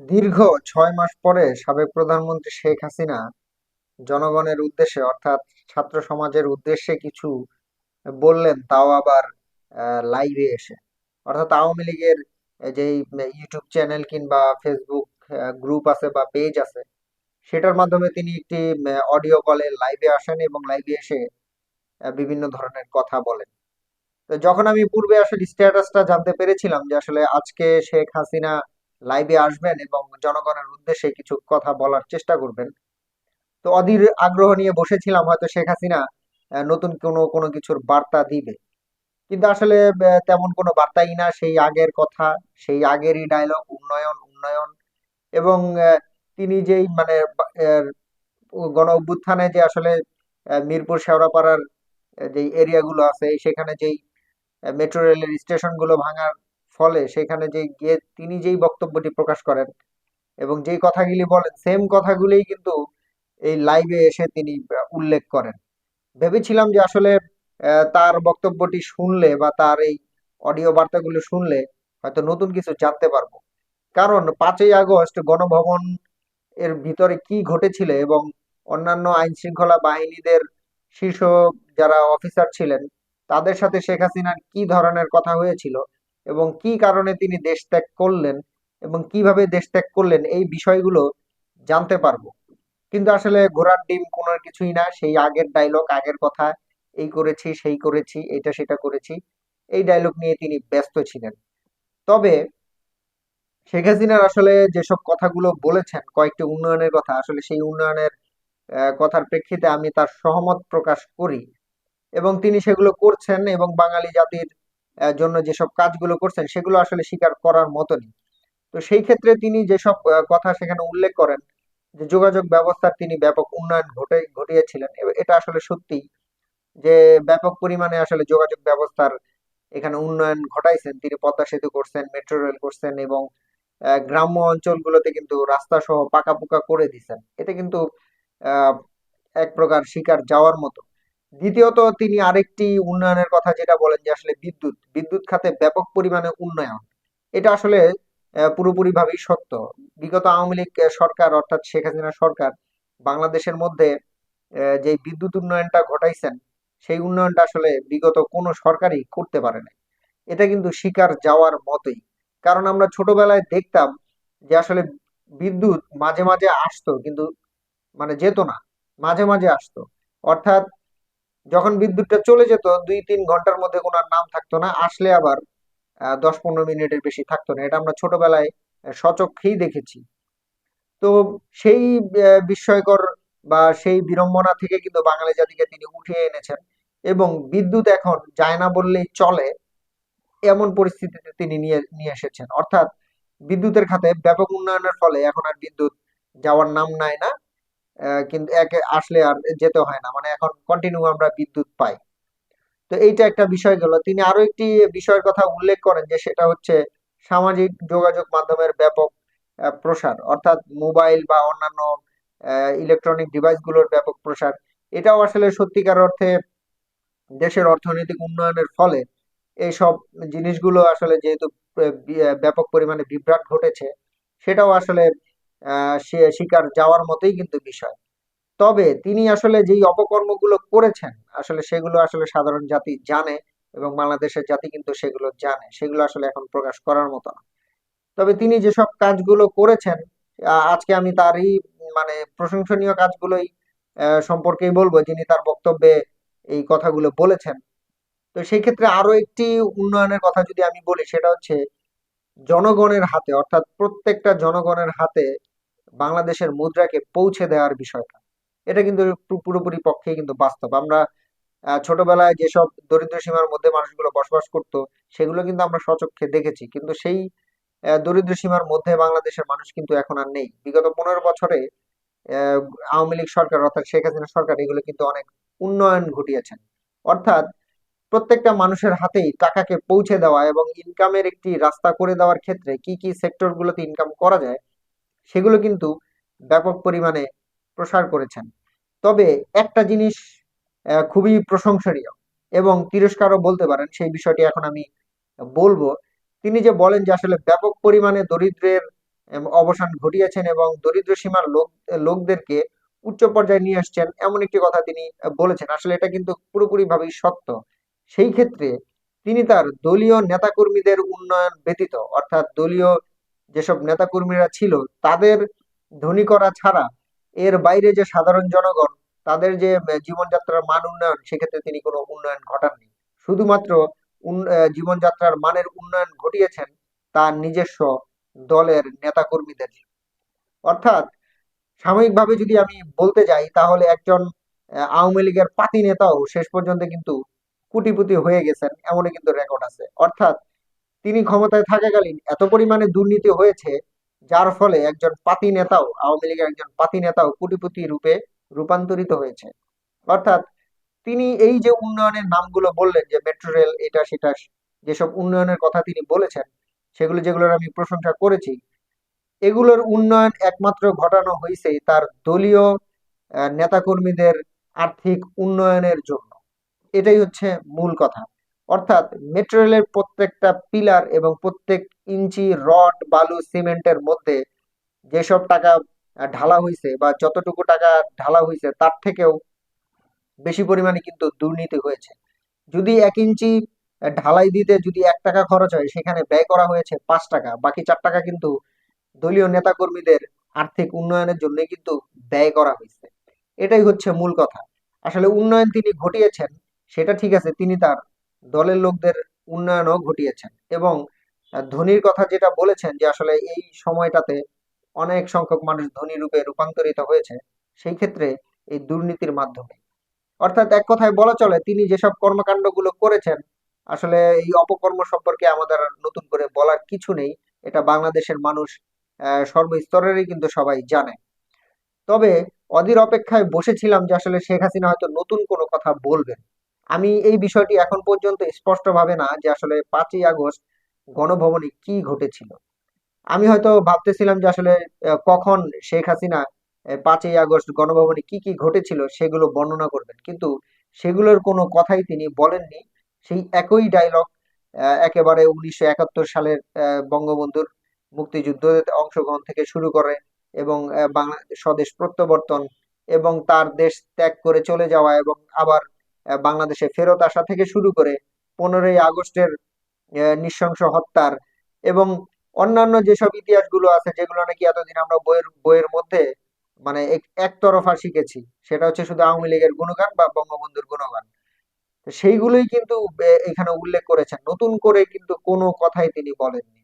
দীর্ঘ ছয় মাস পরে সাবেক প্রধানমন্ত্রী শেখ হাসিনা জনগণের উদ্দেশ্যে, অর্থাৎ ছাত্র সমাজের উদ্দেশ্যে কিছু বললেন, তাও আবার লাইভে এসে। অর্থাৎ আওয়ামী লীগের যে ইউটিউব চ্যানেল কিংবা ফেসবুক গ্রুপ আছে বা পেজ আছে, সেটার মাধ্যমে তিনি একটি অডিও কলে লাইভে আসেন এবং লাইভে এসে বিভিন্ন ধরনের কথা বলেন। তো যখন আমি পূর্বে আসলে স্ট্যাটাসটা জানতে পেরেছিলাম যে আসলে আজকে শেখ হাসিনা লাইভে আসবেন এবং জনগণের উদ্দেশ্যে কিছু কথা বলার চেষ্টা করবেন। তো অধীর আগ্রহ নিয়ে বসেছিলাম, হয়তো শেখ হাসিনা নতুন কোনো কোনো কিছুর বার্তা দিবে। কিন্তু আসলে তেমন কোনো বার্তাই না, সেই আগের কথা, সেই আগেরই ডায়লগ উন্নয়ন উন্নয়ন এবং তিনি যেই মানে গণ অভ্যুত্থানে যে আসলে মিরপুর শেওড়াপাড়ার যেই এরিয়াগুলো আছে, সেখানে যেই মেট্রো রেলের স্টেশনগুলো ভাঙার ফলে সেখানে যে গিয়ে তিনি যেই বক্তব্যটি প্রকাশ করেন এবং যেই কথাগুলি বলেন সেম কথাগুলোই কিন্তু এই লাইভে এসে তিনি উল্লেখ করেন। ভেবেছিলাম যে আসলে তার বক্তব্যটি শুনলে বা তার এই অডিও বার্তাগুলো শুনলে হয়তো নতুন কিছু জানতে পারব। কারণ পাঁচই আগস্ট গণভবন এর ভিতরে কি ঘটেছিল এবং অন্যান্য আইন শৃঙ্খলা বাহিনীদের শীর্ষ যারা অফিসার ছিলেন, তাদের সাথে শেখ হাসিনার কি ধরনের কথা হয়েছিল এবং কি কারণে তিনি দেশ ত্যাগ করলেন এবং কীভাবে দেশ ত্যাগ করলেন, এই বিষয়গুলো জানতে পারব। কিন্তু আসলে ঘোড়ার ডিম কোনো কিছুই না, সেই আগের ডায়লগ আগের কথা, এই করেছি, সেই করেছি, এটা সেটা করেছি, এই ডায়লগ নিয়ে তিনি ব্যস্ত ছিলেন। তবে শেখ হাসিনার আসলে যেসব কথাগুলো বলেছেন, কয়েকটি উন্নয়নের কথা, আসলে সেই উন্নয়নের কথার প্রেক্ষিতে আমি তার সহমত প্রকাশ করি। এবং তিনি সেগুলো করছেন এবং বাঙালি জাতির জন্য যেসব কাজগুলো করছেন সেগুলো আসলে স্বীকার করার মতনই। তো সেই ক্ষেত্রে তিনি যেসব কথা সেখানে উল্লেখ করেন, যে যোগাযোগ ব্যবস্থার তিনি ব্যাপক উন্নয়ন ঘটে, ঘটিয়েছিলেন এটা আসলে সত্যি যে ব্যাপক পরিমাণে আসলে যোগাযোগ ব্যবস্থার এখানে উন্নয়ন ঘটাইছেন। তিনি পদ্মা সেতু করছেন, মেট্রো রেল করছেন এবং গ্রাম্য অঞ্চলগুলোতে কিন্তু রাস্তা সহ পাকাপোকা করে দিছেন। এটা কিন্তু এক প্রকার শিকার যাওয়ার মতো। দ্বিতীয়ত তিনি আরেকটি উন্নয়নের কথা যেটা বলেন যে আসলে বিদ্যুৎ বিদ্যুৎ খাতে ব্যাপক পরিমাণে উন্নয়ন। এটা আসলে পুরোপুরিভাবেই সত্য। বিগত আওয়ামী লীগ সরকার অর্থাৎ শেখ হাসিনা সরকার বাংলাদেশের মধ্যে যে বিদ্যুৎ উন্নয়নটা ঘটাইছেন, সেই উন্নয়নটা আসলে বিগত কোনো সরকারই করতে পারে না এটা কিন্তু শিকার যাওয়ার মতোই। কারণ আমরা ছোটবেলায় দেখতাম যে আসলে বিদ্যুৎ মাঝে মাঝে আসতো, কিন্তু মানে যেত না, মাঝে মাঝে আসতো। অর্থাৎ যখন বিদ্যুৎটা চলে যেত দুই তিন ঘণ্টার মধ্যে কোনো নাম থাকতো না আসলে আবার দশ পনেরো মিনিটের বেশি থাকতো না। এটা আমরা ছোটবেলায় আহ, স্বচক্ষেই দেখেছি। তো সেই বিস্ময়কর বা সেই বিড়ম্বনা থেকে কিন্তু বাঙালি জাতিকে তিনি উঠিয়ে এনেছেন এবং বিদ্যুৎ এখন যায় না বললেই চলে এমন পরিস্থিতিতে তিনি নিয়ে নিয়ে এসেছেন। অর্থাৎ বিদ্যুতের খাতে ব্যাপক উন্নয়নের ফলে এখন আর বিদ্যুৎ যাওয়ার নাম নাই না। কিন্তু একে আসলে আর যেতে হয় না। মানে এখন কন্টিনিউ আমরা বিদ্যুৎ পাই। তো এইটা একটা বিষয় গেল। তিনি আরও একটি বিষয়ের কথা উল্লেখ করেন যে সেটা হচ্ছে সামাজিক যোগাযোগ মাধ্যমের ব্যাপক প্রসার। অর্থাৎ মোবাইল বা অন্যান্য ইলেকট্রনিক ডিভাইসগুলোর ব্যাপক প্রসার। এটাও আসলে সত্যিকার অর্থে দেশের অর্থনৈতিক উন্নয়নের ফলে এইসব জিনিসগুলো আসলে যেহেতু ব্যাপক পরিমাণে বিভ্রাট ঘটেছে, সেটাও আসলে সে- স্বীকার যাওয়ার মতোই কিন্তু বিষয়। তবে তিনি আসলে যেই অপকর্মগুলো করেছেন, আসলে সেগুলো আসলে সাধারণ জাতি জানে এবং বাংলাদেশের জাতি কিন্তু সেগুলো জানে। সেগুলো আসলে এখন প্রকাশ করার মতো না। তবে তিনি যেসব কাজগুলো করেছেন আজকে আমি তারই মানে প্রশংসনীয় কাজগুলোই সম্পর্কেই বলব, যিনি তার বক্তব্যে এই কথাগুলো বলেছেন। তো সেই ক্ষেত্রে আরও একটি উন্নয়নের কথা যদি আমি বলি, সেটা হচ্ছে জনগণের হাতে, অর্থাৎ প্রত্যেকটা জনগণের হাতে বাংলাদেশের মুদ্রাকে পৌঁছে দেওয়ার বিষয়টা। এটা কিন্তু পুরোপুরি পক্ষে কিন্তু বাস্তব। আমরা ছোটবেলায় যেসব দরিদ্র সীমার মধ্যে মানুষগুলো বসবাস করত, সেগুলো কিন্তু আমরা স্বচক্ষে দেখেছি। কিন্তু সেই দরিদ্র সীমার মধ্যে বাংলাদেশের মানুষ কিন্তু এখন আর নেই। বিগত পনেরো বছরে আওয়ামী লীগ সরকার অর্থাৎ শেখ হাসিনা সরকার এগুলো কিন্তু অনেক উন্নয়ন ঘটিয়েছেন। অর্থাৎ প্রত্যেকটা মানুষের হাতেই টাকাকে পৌঁছে দেওয়া এবং ইনকামের একটি রাস্তা করে দেওয়ার ক্ষেত্রে কি কি সেক্টর গুলোতে ইনকাম করা যায় সেগুলো কিন্তু ব্যাপক পরিমাণে প্রসার করেছেন। তবে একটা জিনিস খুবই প্রশংসনীয় এবং তিরস্কারও বলতে পারেন, সেই বিষয়টি এখন আমি বলব। তিনি যে বলেন যে আসলে ব্যাপক পরিমাণে দরিদ্রের অবসান ঘটিয়েছেন এবং দরিদ্র সীমার লোক, লোকদেরকে উচ্চ পর্যায়ে নিয়ে আসছেন, এমন একটি কথা তিনি বলেছেন। আসলে এটা কিন্তু পুরোপুরি ভাবেই সত্য। সেই ক্ষেত্রে তিনি তার দলীয় নেতাকর্মীদের উন্নয়ন ব্যতীত, অর্থাৎ দলীয় যেসব নেতাকর্মীরা ছিল, তাদের ধনী করা ছাড়া এর বাইরে যে সাধারণ জনগণ, তাদের যে জীবনযাত্রার মান উন্নয়ন, সেক্ষেত্রে তিনি কোনো উন্নয়ন ঘটাননি। শুধুমাত্র জীবনযাত্রার মানের উন্নয়ন ঘটিয়েছেন তার নিজস্ব দলের নেতাকর্মীদের। অর্থাৎ সাময়িকভাবে যদি আমি বলতে যাই, তাহলে একজন আওয়ামী লীগের পাতি নেতাও শেষ পর্যন্ত কিন্তু কুটিপুতি হয়ে গেছেন, এমনই কিন্তু রেকর্ড আছে। অর্থাৎ তিনি ক্ষমতায় থাকাকালীন এত পরিমাণে দুর্নীতি হয়েছে, যার ফলে একজন পাতি নেতাও, আওয়ামী লীগের একজন পাতি নেতাও কোটিপতি রূপে রূপান্তরিত হয়েছে। অর্থাৎ তিনি এই যে উন্নয়নের নামগুলো বললেন, যে মেট্রো রেল এটা, সেটা, যেসব উন্নয়নের কথা তিনি বলেছেন, সেগুলো যেগুলোর আমি প্রশংসা করেছি, এগুলোর উন্নয়ন একমাত্র ঘটানো হয়েছে তার দলীয় নেতাকর্মীদের আর্থিক উন্নয়নের জন্য। এটাই হচ্ছে মূল কথা। অর্থাৎ মেট্রো রেলের প্রত্যেকটা পিলার এবং প্রত্যেক ইঞ্চি রড, বালু, সিমেন্টের মধ্যে যেসব টাকা ঢালা হয়েছে বা যতটুকু টাকা ঢালা হয়েছে তার থেকেও বেশি পরিমাণে কিন্তু দুর্নীতি হয়েছে। যদি এক ইঞ্চি ঢালাই দিতে যদি এক টাকা খরচ হয়, সেখানে ব্যয় করা হয়েছে পাঁচ টাকা। বাকি চার টাকা কিন্তু দলীয় নেতাকর্মীদের আর্থিক উন্নয়নের জন্য কিন্তু ব্যয় করা হয়েছে এটাই হচ্ছে মূল কথা। আসলে উন্নয়ন তিনি ঘটিয়েছেন, সেটা ঠিক আছে, তিনি তার দলের লোকদের উন্নয়নও ঘটিয়েছেন। এবং ধনীর কথা যেটা বলেছেন যে আসলে এই সময়টাতে অনেক সংখ্যক মানুষ ধনী রূপে রূপান্তরিত হয়েছে, সেই ক্ষেত্রে এই দুর্নীতির মাধ্যমে। অর্থাৎ এক কথায় বলা চলে, তিনি যেসব কর্মকাণ্ডগুলো করেছেন, আসলে এই অপকর্ম সম্পর্কে আমাদের নতুন করে বলার কিছু নেই। এটা বাংলাদেশের মানুষ সর্বস্তরেরই কিন্তু সবাই জানে। তবে অধীর অপেক্ষায় বসেছিলাম যে আসলে শেখ হাসিনা হয়তো নতুন কোনো কথা বলবেন। আমি এই বিষয়টি এখন পর্যন্ত স্পষ্টভাবে না যে আসলে পাঁচই আগস্ট গণভবনে কি ঘটেছিল। আমি হয়তো ভাবতেছিলাম যে আসলে কখন শেখ হাসিনা পাঁচই আগস্ট গণভবনে কি কি ঘটেছিল সেগুলো বর্ণনা করবেন। কিন্তু সেগুলোর কোনো কথাই তিনি বলেননি। সেই একই ডায়লগ একেবারে উনিশশো একাত্তর সালের বঙ্গবন্ধুর মুক্তিযুদ্ধে অংশগ্রহণ থেকে শুরু করে এবং বাংলা স্বদেশ প্রত্যাবর্তন এবং তার দেশ ত্যাগ করে চলে যাওয়া এবং আবার বাংলাদেশে ফেরত আসা থেকে শুরু করে পনেরোই আগস্টের নৃশংস হত্যার এবং অন্যান্য যেসব ইতিহাসগুলো আছে যেগুলো নাকি এতদিন আমরা বইয়ের বইয়ের মধ্যে মানে একতরফা শিখেছি, সেটা হচ্ছে শুধু আওয়ামী লীগের গুণগান বা বঙ্গবন্ধুর গুণগান। সেইগুলোই কিন্তু এখানে উল্লেখ করেছেন। নতুন করে কিন্তু কোনো কথাই তিনি বলেননি।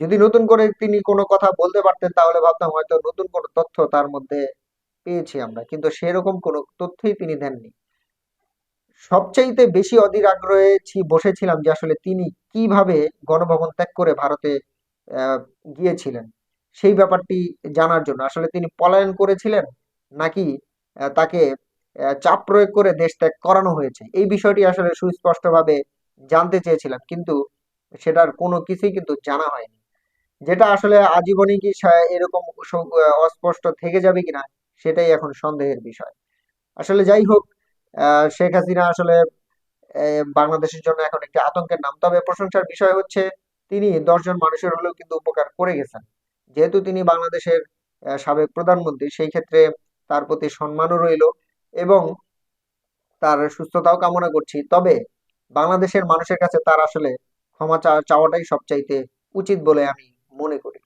যদি নতুন করে তিনি কোনো কথা বলতে পারতেন, তাহলে ভাবতাম হয়তো নতুন কোনো তথ্য তার মধ্যে পেয়েছি আমরা, কিন্তু সেরকম কোনো তথ্যই তিনি দেননি। সবচাইতে বেশি অধীর আগ্রহে বসেছিলাম যে আসলে তিনি কীভাবে গণভবন ত্যাগ করে ভারতে গিয়েছিলেন। সেই ব্যাপারটি জানার জন্য। আসলে তিনি পলায়ন করেছিলেন নাকি তাকে চাপ প্রয়োগ করে দেশ ত্যাগ করানো হয়েছে? এই বিষয়টি আসলে সুস্পষ্টভাবে জানতে চেয়েছিলাম, কিন্তু সেটার কোনো কিছুই কিন্তু জানা হয়নি। যেটা আসলে আজীবনই কি এরকম অস্পষ্ট থেকে যাবে কিনা, সেটাই এখন সন্দেহের বিষয়। আসলে যাই হোক শেখ হাসিনা আসলে বাংলাদেশের জন্য এখন একটি আতঙ্কের নাম। তবে প্রশংসার বিষয় হচ্ছে, তিনি দশজন মানুষের হলেও কিন্তু উপকার করে গেছেন। যেহেতু তিনি বাংলাদেশের সাবেক প্রধানমন্ত্রী, সেই ক্ষেত্রে তার প্রতি সম্মানও রইল এবং তার সুস্থতাও কামনা করছি। তবে বাংলাদেশের মানুষের কাছে তার আসলে ক্ষমা চাওয়াটাই সবচাইতে উচিত বলে আমি মনে করি।